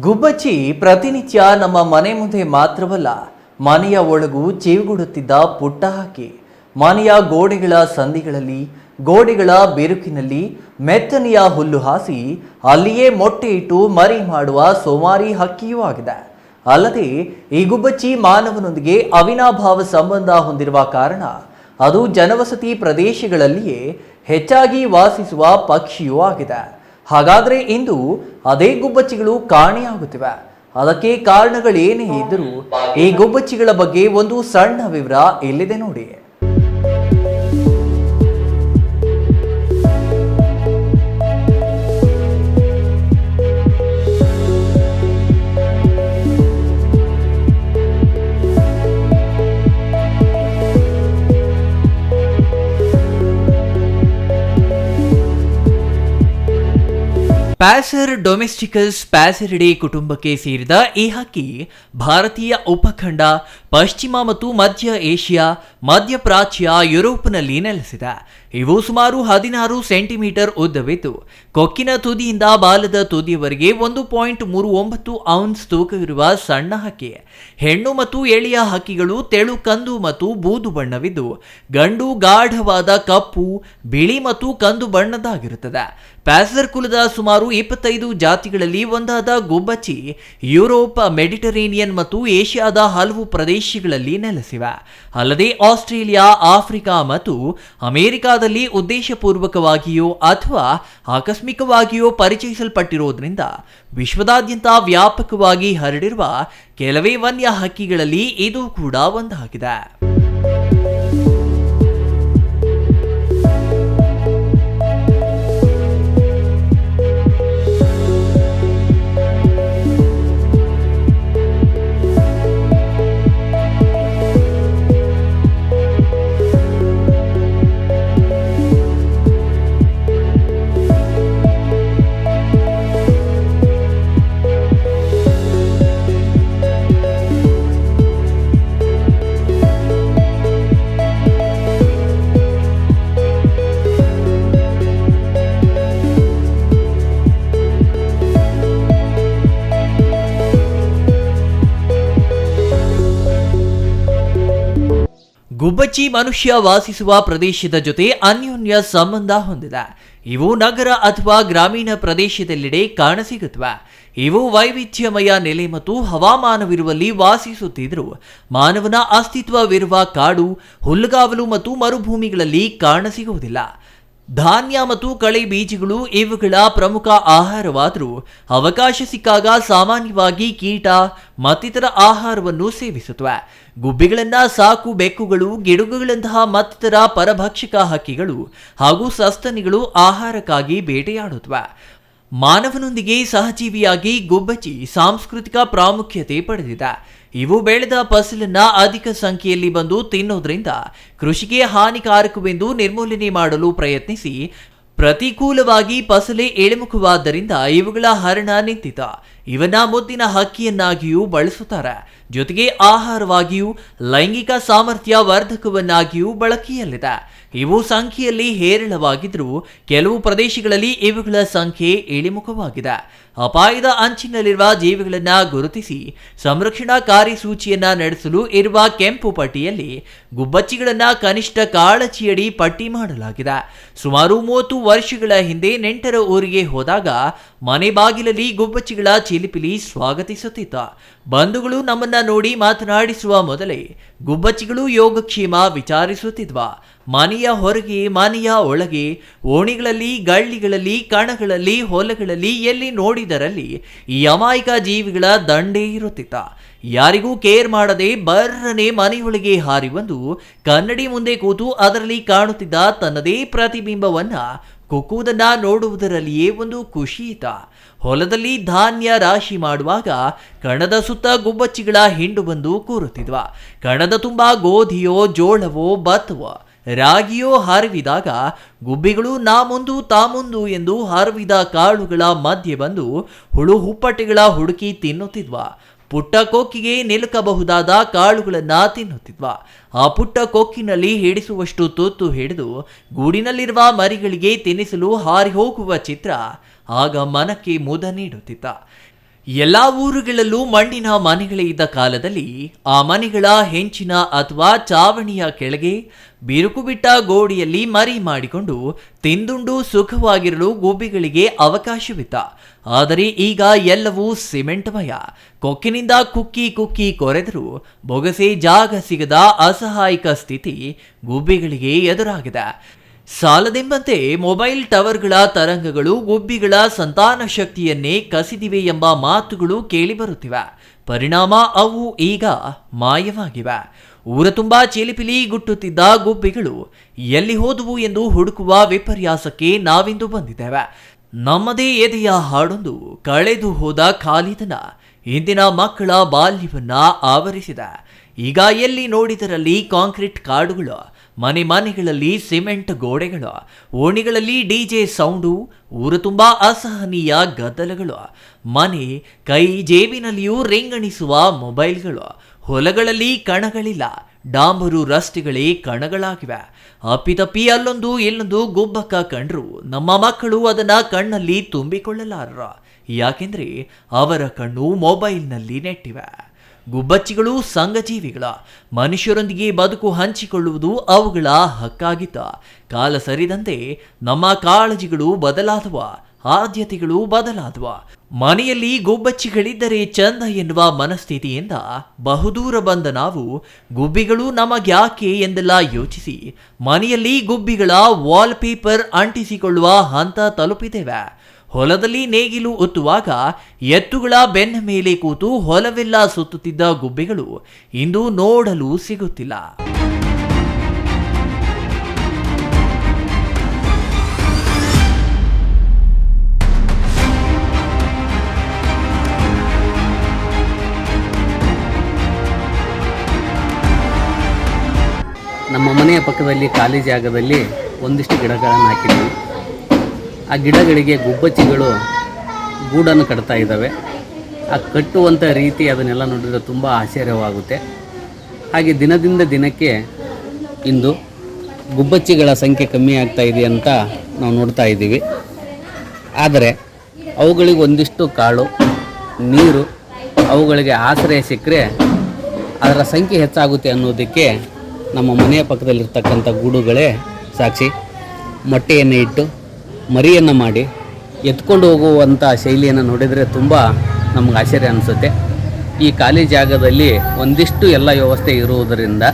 ಗುಬ್ಬಚ್ಚಿ ಪ್ರತಿನಿತ್ಯ ನಮ್ಮ ಮನೆ ಮುಂದೆ ಮಾತ್ರವಲ್ಲ, ಮನೆಯ ಒಳಗೂ ಚೇವುಗೊಡುತ್ತಿದ್ದ ಪುಟ್ಟ ಹಾಕಿ ಮನೆಯ ಗೋಡೆಗಳ ಸಂದಿಗಳಲ್ಲಿ, ಗೋಡೆಗಳ ಬಿರುಕಿನಲ್ಲಿ ಮೆತ್ತನೆಯ ಹುಲ್ಲು ಹಾಸಿ, ಅಲ್ಲಿಯೇ ಮೊಟ್ಟೆ ಇಟ್ಟು ಮರಿ ಮಾಡುವ ಸೋಮಾರಿ ಹಕ್ಕಿಯೂ ಆಗಿದೆ. ಅಲ್ಲದೆ, ಈ ಗುಬ್ಬಚ್ಚಿ ಮಾನವನೊಂದಿಗೆ ಅವಿನಾಭಾವ ಸಂಬಂಧ ಹೊಂದಿರುವ ಕಾರಣ, ಅದು ಜನವಸತಿ ಪ್ರದೇಶಗಳಲ್ಲಿಯೇ ಹೆಚ್ಚಾಗಿ ವಾಸಿಸುವ ಪಕ್ಷಿಯೂ ಆಗಿದೆ. ಹಾಗಾದ್ರೆ ಇಂದು ಅದೇ ಗುಬ್ಬಚ್ಚಿಗಳು ಕಾಣೆಯಾಗುತ್ತಿವೆ. ಅದಕ್ಕೆ ಕಾರಣಗಳೇನೇ ಇದ್ದರೂ ಈ ಗುಬ್ಬಚ್ಚಿಗಳ ಬಗ್ಗೆ ಒಂದು ಸಣ್ಣ ವಿವರ ಎಲ್ಲಿದೆ ನೋಡಿ. ಪ್ಯಾಸರ್ ಡೊಮೆಸ್ಟಿಕಸ್ ಪ್ಯಾಸರಿಡೆ ಕುಟುಂಬಕ್ಕೆ ಸೇರಿದ ಈ ಹಕ್ಕಿ ಭಾರತೀಯ ಉಪಖಂಡ, ಪಶ್ಚಿಮ ಮತ್ತು ಮಧ್ಯ ಏಷ್ಯಾ ಮಧ್ಯಪ್ರಾಚ್ಯ ಯುರೋಪ್ನಲ್ಲಿ ನೆಲೆಸಿದೆ. ಇವು ಸುಮಾರು ಹದಿನಾರು ಸೆಂಟಿಮೀಟರ್ ಉದ್ದವಿದ್ದು ಕೊಕ್ಕಿನ ತುದಿಯಿಂದ ಬಾಲದ ತುದಿಯವರೆಗೆ ಒಂದು ಪಾಯಿಂಟ್ ಮೂರು ಒಂಬತ್ತು ಔನ್ಸ್ ತೂಕವಿರುವ ಸಣ್ಣ ಹಕ್ಕಿ. ಹೆಣ್ಣು ಮತ್ತು ಎಳೆಯ ಹಕ್ಕಿಗಳು ತೆಳು ಕಂದು ಮತ್ತು ಬೂದು ಬಣ್ಣವಿದ್ದು, ಗಂಡು ಗಾಢವಾದ ಕಪ್ಪು, ಬಿಳಿ ಮತ್ತು ಕಂದು ಬಣ್ಣದಾಗಿರುತ್ತದೆ ಪ್ಯಾಸರ್ ಕುಲದ ಸುಮಾರು ಇಪ್ಪತ್ತೈದು ಜಾತಿಗಳಲ್ಲಿ ಒಂದಾದ ಗುಬ್ಬಚ್ಚಿ, ಯುರೋಪ್, ಮೆಡಿಟರೇನಿಯನ್ ಮತ್ತು ಏಷ್ಯಾದ ಹಲವು ಪ್ರದೇಶಗಳಲ್ಲಿ ನೆಲೆಸಿವೆ. ಅಲ್ಲದೆ ಆಸ್ಟ್ರೇಲಿಯಾ, ಆಫ್ರಿಕಾ ಮತ್ತು ಅಮೆರಿಕಾದಲ್ಲಿ ಉದ್ದೇಶಪೂರ್ವಕವಾಗಿಯೋ ಅಥವಾ ಆಕಸ್ಮಿಕವಾಗಿಯೋ ಪರಿಚಯಿಸಲ್ಪಟ್ಟಿರುವುದರಿಂದ ವಿಶ್ವದಾದ್ಯಂತ ವ್ಯಾಪಕವಾಗಿ ಹರಡಿರುವ ಕೆಲವೇ ವನ್ಯ ಹಕ್ಕಿಗಳಲ್ಲಿ ಇದು ಕೂಡ ಒಂದಾಗಿದೆ. ಗುಬ್ಬಚ್ಚಿ ಮನುಷ್ಯ ವಾಸಿಸುವ ಪ್ರದೇಶದ ಜೊತೆ ಅನ್ಯೋನ್ಯ ಸಂಬಂಧ ಹೊಂದಿದೆ. ಇವು ನಗರ ಅಥವಾ ಗ್ರಾಮೀಣ ಪ್ರದೇಶದೆಲ್ಲೆಡೆ ಕಾಣಸಿಗುತ್ತವೆ. ಇವು ವೈವಿಧ್ಯಮಯ ನೆಲೆ ಮತ್ತು ಹವಾಮಾನವಿರುವಲ್ಲಿ ವಾಸಿಸುತ್ತಿದ್ದರು ಮಾನವನ ಅಸ್ತಿತ್ವವಿರುವ ಕಾಡು, ಹುಲ್ಲುಗಾವಲು ಮತ್ತು ಮರುಭೂಮಿಗಳಲ್ಲಿ ಕಾಣಸಿಗುವುದಿಲ್ಲ. ಧಾನ್ಯ ಮತ್ತು ಕಳೆ ಬೀಜಗಳು ಇವುಗಳ ಪ್ರಮುಖ ಆಹಾರವಾದರೂ, ಅವಕಾಶ ಸಿಕ್ಕಾಗ ಸಾಮಾನ್ಯವಾಗಿ ಕೀಟ, ಮತ್ತಿತರ ಆಹಾರವನ್ನು ಸೇವಿಸುತ್ತವೆ. ಗುಬ್ಬಿಗಳನ್ನ ಸಾಕು ಬೆಕ್ಕುಗಳು ಗಿಡುಗುಗಳಂತಹ ಮತ್ತಿತರ ಪರಭಕ್ಷಕ ಹಕ್ಕಿಗಳು ಹಾಗೂ ಸಸ್ತನಿಗಳು ಆಹಾರಕ್ಕಾಗಿ ಬೇಟೆಯಾಡುತ್ತವೆ. ಮಾನವನೊಂದಿಗೆ ಸಹಜೀವಿಯಾಗಿ ಗುಬ್ಬಚ್ಚಿ ಸಾಂಸ್ಕೃತಿಕ ಪ್ರಾಮುಖ್ಯತೆ ಪಡೆದಿದೆ. ಇವು ಬೆಳೆದ ಫಸಲನ್ನ ಅಧಿಕ ಸಂಖ್ಯೆಯಲ್ಲಿ ಬಂದು ತಿನ್ನೋದ್ರಿಂದ ಕೃಷಿಗೆ ಹಾನಿಕಾರಕವೆಂದು ನಿರ್ಮೂಲನೆ ಮಾಡಲು ಪ್ರಯತ್ನಿಸಿ ಪ್ರತಿಕೂಲವಾಗಿ ಫಸಲೆ ಇಳಿಮುಖವಾದ್ದರಿಂದ ಇವುಗಳ ಹರಣ ನಿಂತಿತ. ಇವನ್ನ ಮುದ್ದಿನ ಹಕ್ಕಿಯನ್ನಾಗಿಯೂ ಬಳಸುತ್ತಾರೆ. ಜೊತೆಗೆ ಆಹಾರವಾಗಿಯೂ ಲೈಂಗಿಕ ಸಾಮರ್ಥ್ಯ ವರ್ಧಕವನ್ನಾಗಿಯೂ ಬಳಕೆಯಲ್ಲಿದೆ. ಇವು ಸಂಖ್ಯೆಯಲ್ಲಿ ಹೇರಳವಾಗಿದ್ದರೂ ಕೆಲವು ಪ್ರದೇಶಗಳಲ್ಲಿ ಇವುಗಳ ಸಂಖ್ಯೆ ಇಳಿಮುಖವಾಗಿದೆ. ಅಪಾಯದ ಅಂಚಿನಲ್ಲಿರುವ ಜೀವಿಗಳನ್ನ ಗುರುತಿಸಿ ಸಂರಕ್ಷಣಾ ಕಾರ್ಯಸೂಚಿಯನ್ನ ನಡೆಸಲು ಇರುವ ಕೆಂಪು ಪಟ್ಟಿಯಲ್ಲಿ ಗುಬ್ಬಚ್ಚಿಗಳನ್ನ ಕನಿಷ್ಠ ಕಾಳಜಿಯಡಿ ಪಟ್ಟಿ ಮಾಡಲಾಗಿದೆ. ಸುಮಾರು ಮೂವತ್ತು ವರ್ಷಗಳ ಹಿಂದೆ ನೆಂಟರ ಊರಿಗೆ ಹೋದಾಗ ಮನೆ ಬಾಗಿಲಲ್ಲಿ ಗುಬ್ಬಚ್ಚಿಗಳ ಚಿಲಿಪಿಲಿ ಸ್ವಾಗತಿಸುತ್ತಿದ್ದ. ಬಂಧುಗಳು ನಮ್ಮನ್ನ ನೋಡಿ ಮಾತನಾಡಿಸುವ ಮೊದಲೇ ಗುಬ್ಬಚ್ಚಿಗಳು ಯೋಗಕ್ಷೇಮ ವಿಚಾರಿಸುತ್ತಿದ್ವ. ಮನೆಯ ಹೊರಗೆ, ಮನೆಯ ಒಳಗೆ, ಓಣಿಗಳಲ್ಲಿ, ಗಳ್ಳಿಗಳಲ್ಲಿ, ಕಣಗಳಲ್ಲಿ, ಹೊಲಗಳಲ್ಲಿ ಎಲ್ಲಿ ನೋಡಿದರಲ್ಲಿ ಯಮಾಯಿಕ ಜೀವಿಗಳ ದಂಡೇ ಇರುತ್ತಿತ್ತ. ಯಾರಿಗೂ ಕೇರ್ ಮಾಡದೆ ಬರ್ರನೆ ಮನೆಯೊಳಗೆ ಹಾರಿ ಬಂದು ಕನ್ನಡಿ ಮುಂದೆ ಕೂತು ಅದರಲ್ಲಿ ಕಾಣುತ್ತಿದ್ದ ತನ್ನದೇ ಪ್ರತಿಬಿಂಬವನ್ನ ಕುಕ್ಕುವುದನ್ನ ನೋಡುವುದರಲ್ಲಿಯೇ ಒಂದು ಖುಷಿ ಇತ್ತ. ಹೊಲದಲ್ಲಿ ಧಾನ್ಯ ರಾಶಿ ಮಾಡುವಾಗ ಕಣದ ಸುತ್ತ ಗುಬ್ಬಚ್ಚಿಗಳ ಹಿಂಡು ಬಂದು ಕೂರುತ್ತಿದ್ವ. ಕಣದ ತುಂಬಾ ಗೋಧಿಯೋ ಜೋಳವೋ ಭತ್ತವೋ ರಾಗಿಯೋ ಹಾರುವಿದಾಗ, ಗುಬ್ಬಿಗಳು ನಾ ಮುಂದು ತಾ ಮುಂದು ಎಂದು ಹಾರುವಿದ ಕಾಳುಗಳ ಮಧ್ಯೆ ಬಂದು ಹುಳು ಹುಪ್ಪಟೆಗಳ ಹುಡುಕಿ ತಿನ್ನುತ್ತಿದ್ವ. ಪುಟ್ಟ ಕೊಕ್ಕಿಗೆ ನಿಲುಕಬಹುದಾದ ಕಾಳುಗಳನ್ನು ತಿನ್ನುತ್ತಿದ್ವ. ಆ ಪುಟ್ಟ ಕೊಕ್ಕಿನಲ್ಲಿ ಹಿಡಿಸುವಷ್ಟು ತುತ್ತು ಹಿಡಿದು ಗೂಡಿನಲ್ಲಿರುವ ಮರಿಗಳಿಗೆ ತಿನ್ನಿಸಲು ಹಾರಿ ಹೋಗುವ ಚಿತ್ರ ಆಗ ಮನಕ್ಕೆ ಮುದ ನೀಡುತ್ತಿತ್ತ. ಎಲ್ಲಾ ಊರುಗಳಲ್ಲೂ ಮಣ್ಣಿನ ಮನೆಗಳೇ ಇದ್ದ ಕಾಲದಲ್ಲಿ ಆ ಮನೆಗಳ ಹೆಂಚಿನ ಅಥವಾ ಚಾವಣಿಯ ಕೆಳಗೆ ಬಿರುಕು ಬಿಟ್ಟ ಗೋಡೆಯಲ್ಲಿ ಮರಿ ಮಾಡಿಕೊಂಡು ತಿಂದುಂಡು ಸುಖವಾಗಿರಲು ಗೋಬಿಗಳಿಗೆ ಅವಕಾಶವಿತ್ತ. ಆದರೆ ಈಗ ಎಲ್ಲವೂ ಸಿಮೆಂಟ್ಮಯ ಕೊಕ್ಕಿನಿಂದ ಕುಕ್ಕಿ ಕುಕ್ಕಿ ಕೊರೆದರೂ ಬೊಗಸೆ ಜಾಗ ಸಿಗದ ಅಸಹಾಯಕ ಸ್ಥಿತಿ ಗುಬ್ಬಿಗಳಿಗೆ ಎದುರಾಗಿದೆ. ಸಾಲದೆಂಬಂತೆ ಮೊಬೈಲ್ ಟವರ್ಗಳ ತರಂಗಗಳು, ಗುಬ್ಬಿಗಳ ಸಂತಾನ ಶಕ್ತಿಯನ್ನೇ ಕಸಿದಿವೆ ಎಂಬ ಮಾತುಗಳು ಕೇಳಿಬರುತ್ತಿವೆ. ಪರಿಣಾಮ ಅವು ಈಗ ಮಾಯವಾಗಿವೆ. ಊರ ತುಂಬಾ ಚಿಲಿಪಿಲಿ ಗುಟ್ಟುತ್ತಿದ್ದ ಗುಬ್ಬಿಗಳು ಎಲ್ಲಿ ಹೋದುವು ಎಂದು ಹುಡುಕುವ ವಿಪರ್ಯಾಸಕ್ಕೆ ನಾವಿಂದು ಬಂದಿದ್ದೇವೆ. ನಮ್ಮದೇ ಎದೆಯ ಹಾಡೊಂದು ಕಳೆದು ಹೋದ ಖಾಲಿದನ ಇಂದಿನ ಮಕ್ಕಳ ಬಾಲ್ಯವನ್ನ ಆವರಿಸಿದೆ. ಈಗ ಎಲ್ಲಿ ನೋಡಿದರಲ್ಲಿ ಕಾಂಕ್ರೀಟ್ ಕಾಡುಗಳು ಮನೆ ಮನೆಗಳಲ್ಲಿ ಸಿಮೆಂಟ್ ಗೋಡೆಗಳು, ಓಣಿಗಳಲ್ಲಿ ಡಿಜೆ ಸೌಂಡು, ಊರು ತುಂಬ ಅಸಹನೀಯ ಗದ್ದಲಗಳು. ಮನೆ ಕೈ ಜೇಬಿನಲ್ಲಿಯೂ ರೆಂಗಣಿಸುವ ಮೊಬೈಲ್ಗಳು. ಹೊಲಗಳಲ್ಲಿ ಕಣಗಳಿಲ್ಲ. ಡಾಂಬರು ರಸ್ತೆಗಳೇ ಕಣಗಳಾಗಿವೆ. ಅಪ್ಪಿತಪ್ಪಿ ಅಲ್ಲೊಂದು ಇಲ್ಲೊಂದು ಗುಬ್ಬಕ್ಕ ಕಂಡ್ರು. ನಮ್ಮ ಮಕ್ಕಳು ಅದನ್ನ ಕಣ್ಣಲ್ಲಿ ತುಂಬಿಕೊಳ್ಳಲಾರ ಯಾಕೆಂದ್ರೆ ಅವರ ಕಣ್ಣು ಮೊಬೈಲ್ನಲ್ಲಿ ನೆಟ್ಟಿವೆ. ಗುಬ್ಬಚ್ಚಿಗಳು ಸಂಘಜೀವಿಗಳ. ಮನುಷ್ಯರೊಂದಿಗೆ ಬದುಕು ಹಂಚಿಕೊಳ್ಳುವುದು ಅವುಗಳ ಹಕ್ಕಾಗಿತ್ತ ಕಾಲ ಸರಿದಂತೆ ನಮ್ಮ ಕಾಳಜಿಗಳು ಬದಲಾದವ, ಆದ್ಯತೆಗಳು ಬದಲಾದವ. ಮನೆಯಲ್ಲಿ ಗುಬ್ಬಚ್ಚಿಗಳಿದ್ದರೆ ಚಂದ ಎನ್ನುವ ಮನಸ್ಥಿತಿಯಿಂದ ಬಹುದೂರ ಬಂದ ನಾವು, ಗುಬ್ಬಿಗಳು ನಮಗ್ಯಾಕೆ ಎಂದೆಲ್ಲ ಯೋಚಿಸಿ, ಮನೆಯಲ್ಲಿ ಗುಬ್ಬಿಗಳ ವಾಲ್ಪೇಪರ್ ಅಂಟಿಸಿಕೊಳ್ಳುವ ಹಂತ ತಲುಪಿದ್ದೇವೆ ಹೊಲದಲ್ಲಿ ನೇಗಿಲು ಒತ್ತುವಾಗ ಎತ್ತುಗಳ ಬೆನ್ನ ಮೇಲೆ ಕೂತು ಹೊಲವೆಲ್ಲ ಸುತ್ತುತ್ತಿದ್ದ ಗುಬ್ಬಿಗಳು ಇಂದು ನೋಡಲು ಸಿಗುತ್ತಿಲ್ಲ. ನಮ್ಮ ಮನೆಯ ಪಕ್ಕದಲ್ಲಿ ಖಾಲಿ ಜಾಗದಲ್ಲಿ ಒಂದಿಷ್ಟು ಗಿಡಗಳನ್ನು ಹಾಕಿದ್ವಿ. ಆ ಗಿಡಗಳಿಗೆ ಗುಬ್ಬಚ್ಚಿಗಳು, ಗೂಡನ್ನು ಕಟ್ತಾ ಇದ್ದಾವೆ. ಆ ಕಟ್ಟುವಂಥ ರೀತಿ ಅದನ್ನೆಲ್ಲ ನೋಡಿದರೆ ತುಂಬ ಆಶ್ಚರ್ಯವಾಗುತ್ತೆ. ಹಾಗೆ ದಿನದಿಂದ ದಿನಕ್ಕೆ ಇಂದು ಗುಬ್ಬಚ್ಚಿಗಳ ಸಂಖ್ಯೆ ಕಮ್ಮಿ ಆಗ್ತಾ ಇದೆ ಅಂತ ನಾವು ನೋಡ್ತಾ ಇದ್ದೀವಿ. ಆದರೆ ಅವುಗಳಿಗೆ ಒಂದಿಷ್ಟು ಕಾಳು, ನೀರು, ಅವುಗಳಿಗೆ ಆಶ್ರಯ ಸಿಕ್ಕರೆ ಅದರ ಸಂಖ್ಯೆ ಹೆಚ್ಚಾಗುತ್ತೆ ಅನ್ನೋದಕ್ಕೆ ನಮ್ಮ ಮನೆಯ ಪಕ್ಕದಲ್ಲಿರ್ತಕ್ಕಂಥ ಗೂಡುಗಳೇ ಸಾಕ್ಷಿ. ಮೊಟ್ಟೆಯನ್ನು ಇಟ್ಟು ಮರಿಯನ್ನು ಮಾಡಿ ಎತ್ಕೊಂಡು ಹೋಗುವಂಥ ಶೈಲಿಯನ್ನು ನೋಡಿದರೆ ತುಂಬ ನಮ್ಗೆ ಆಶ್ಚರ್ಯ ಅನಿಸುತ್ತೆ. ಈ ಖಾಲಿ ಜಾಗದಲ್ಲಿ ಒಂದಿಷ್ಟು ಎಲ್ಲ ವ್ಯವಸ್ಥೆ ಇರುವುದರಿಂದ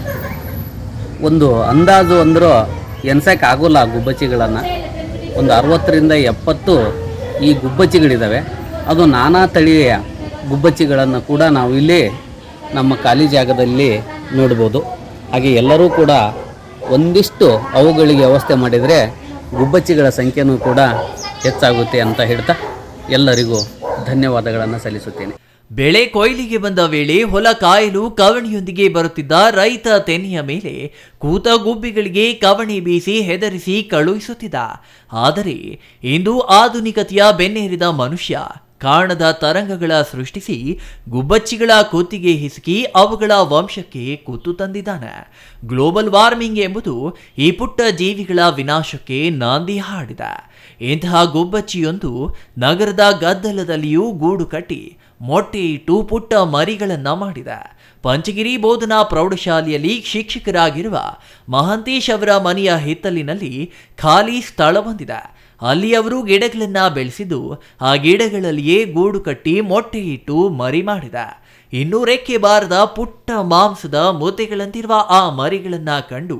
ಒಂದು ಅಂದಾಜು ಅಂದರೂ ಎನ್ಸಕ್ಕೆ ಆಗೋಲ್ಲ ಆ ಗುಬ್ಬಚ್ಚಿಗಳನ್ನು. ಒಂದು ಅರವತ್ತರಿಂದ ಎಪ್ಪತ್ತು ಈ ಗುಬ್ಬಚ್ಚಿಗಳಿದ್ದಾವೆ ಅದು ನಾನಾ ತಳಿಯ ಗುಬ್ಬಚ್ಚಿಗಳನ್ನು ಕೂಡ ನಾವು ಇಲ್ಲಿ ನಮ್ಮ ಖಾಲಿ ಜಾಗದಲ್ಲಿ ನೋಡ್ಬೋದು. ಹಾಗೆ ಎಲ್ಲರೂ ಕೂಡ ಒಂದಿಷ್ಟು ಅವುಗಳಿಗೆ ವ್ಯವಸ್ಥೆ ಮಾಡಿದರೆ ಗುಬ್ಬಚ್ಚಿಗಳ ಸಂಖ್ಯೆನೂ ಕೂಡ ಹೆಚ್ಚಾಗುತ್ತೆ ಅಂತ ಹೇಳ್ತಾ ಎಲ್ಲರಿಗೂ ಧನ್ಯವಾದಗಳನ್ನು ಸಲ್ಲಿಸುತ್ತೇನೆ. ಬೆಳೆ ಕೊಯ್ಲಿಗೆ ಬಂದ ವೇಳೆ ಹೊಲ ಕಾಯಲು ಕವಣಿಯೊಂದಿಗೆ ಬರುತ್ತಿದ್ದ ರೈತ ತೆನೆಯ ಮೇಲೆ ಕೂತ ಗುಬ್ಬಿಗಳಿಗೆ ಕವಣಿ ಬೀಸಿ ಹೆದರಿಸಿ ಕಳುಹಿಸುತ್ತಿದ್ದ. ಆದರೆ ಇಂದು ಆಧುನಿಕತೆಯ ಬೆನ್ನೇರಿದ ಮನುಷ್ಯ ಕಾಣದ ತರಂಗಗಳ ಸೃಷ್ಟಿಸಿ ಗುಬ್ಬಚ್ಚಿಗಳ ಕುತ್ತಿಗೆ ಹಿಸುಕಿ ಅವುಗಳ ವಂಶಕ್ಕೆ ಕೂತು ತಂದಿದ್ದಾನೆ. ಗ್ಲೋಬಲ್ ವಾರ್ಮಿಂಗ್ ಎಂಬುದು ಈ ಪುಟ್ಟ ಜೀವಿಗಳ ವಿನಾಶಕ್ಕೆ ನಾಂದಿ ಹಾಡಿದೆ. ಇಂತಹ ಗುಬ್ಬಚ್ಚಿಯೊಂದು ನಗರದ ಗದ್ದಲದಲ್ಲಿಯೂ ಗೂಡು ಕಟ್ಟಿ ಮೊಟ್ಟೆ ಇಟ್ಟು ಪುಟ್ಟ ಮರಿಗಳನ್ನು ಮಾಡಿದೆ. ಪಂಚಗಿರಿ ಬೋಧನಾ ಪ್ರೌಢಶಾಲೆಯಲ್ಲಿ ಶಿಕ್ಷಕರಾಗಿರುವ ಮಹಂತೇಶ್ ಅವರ ಮನೆಯ ಹಿತ್ತಲಿನಲ್ಲಿ ಖಾಲಿ ಸ್ಥಳ ಹೊಂದಿದೆ. ಅಲ್ಲಿ ಅವರು ಗಿಡಗಳನ್ನು ಬೆಳೆಸಿದ್ದು ಆ ಗಿಡಗಳಲ್ಲಿಯೇ ಗೂಡು ಕಟ್ಟಿ ಮೊಟ್ಟೆ ಇಟ್ಟು ಮರಿ ಮಾಡಿದ. ಇನ್ನೂ ರೆಕ್ಕೆ ಬಾರದ ಪುಟ್ಟ ಮಾಂಸದ ಮುದ್ದೆಗಳಂತಿರುವ ಆ ಮರಿಗಳನ್ನು ಕಂಡು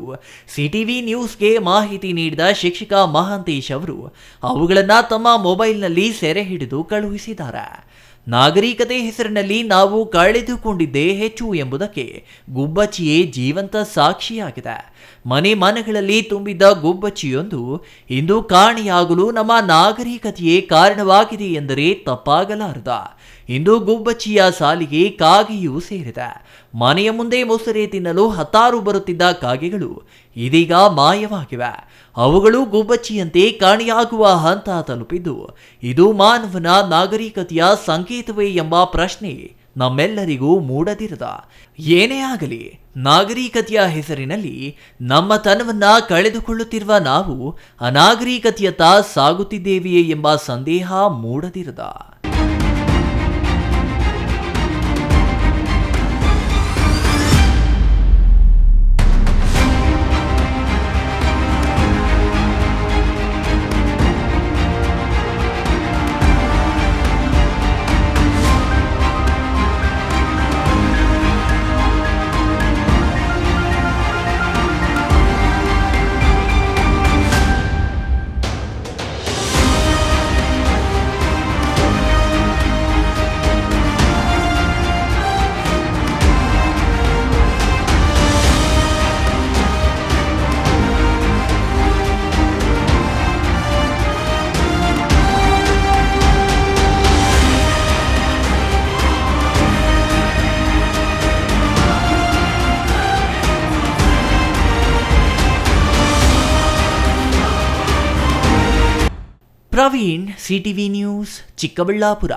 ಸಿಟಿವಿ ನ್ಯೂಸ್ಗೆ ಮಾಹಿತಿ ನೀಡಿದ ಶಿಕ್ಷಕ ಮಹಾಂತೇಶ್ ಅವರು ಅವುಗಳನ್ನು ತಮ್ಮ ಮೊಬೈಲ್ನಲ್ಲಿ ಸೆರೆ ಹಿಡಿದು ಕಳುಹಿಸಿದ್ದಾರೆ. ನಾಗರಿಕತೆ ಹೆಸರಿನಲ್ಲಿ ನಾವು ಕಳೆದುಕೊಂಡಿದ್ದೇ ಹೆಚ್ಚು ಎಂಬುದಕ್ಕೆ ಗುಬ್ಬಚ್ಚಿಯೇ ಜೀವಂತ ಸಾಕ್ಷಿಯಾಗಿದೆ. ಮನೆ ಮನೆಗಳಲ್ಲಿ ತುಂಬಿದ್ದ ಗುಬ್ಬಚ್ಚಿಯೊಂದು ಇಂದು ಕಾಣೆಯಾಗಲು ನಮ್ಮ ನಾಗರಿಕತೆಯೇ ಕಾರಣವಾಗಿದೆ ಎಂದರೆ ತಪ್ಪಾಗಲಾರದ. ಇಂದು ಗುಬ್ಬಚ್ಚಿಯ ಸಾಲಿಗೆ ಕಾಗೆಯೂ ಸೇರಿದೆ. ಮನೆಯ ಮುಂದೆ ಮೊಸರೆ ತಿನ್ನಲು ಹತ್ತಾರು ಬರುತ್ತಿದ್ದ ಕಾಗೆಗಳು ಇದೀಗ ಮಾಯವಾಗಿವೆ. ಅವುಗಳು ಗುಬ್ಬಚ್ಚಿಯಂತೆ ಕಾಣೆಯಾಗುವ ಹಂತ ತಲುಪಿದ್ದು, ಇದು ಮಾನವನ ನಾಗರಿಕತೆಯ ಸಂಕೇತವೇ ಎಂಬ ಪ್ರಶ್ನೆ ನಮ್ಮೆಲ್ಲರಿಗೂ ಮೂಡದಿರದ. ಏನೇ ಆಗಲಿ, ನಾಗರಿಕತೆಯ ಹೆಸರಿನಲ್ಲಿ ನಮ್ಮ ತನವನ್ನ ಕಳೆದುಕೊಳ್ಳುತ್ತಿರುವ ನಾವು ಅನಾಗರಿಕತೆಯತ್ತ ಸಾಗುತ್ತಿದ್ದೇವೆಯೇ ಎಂಬ ಸಂದೇಹ ಮೂಡದಿರದ. CTV news Chikkaballapur.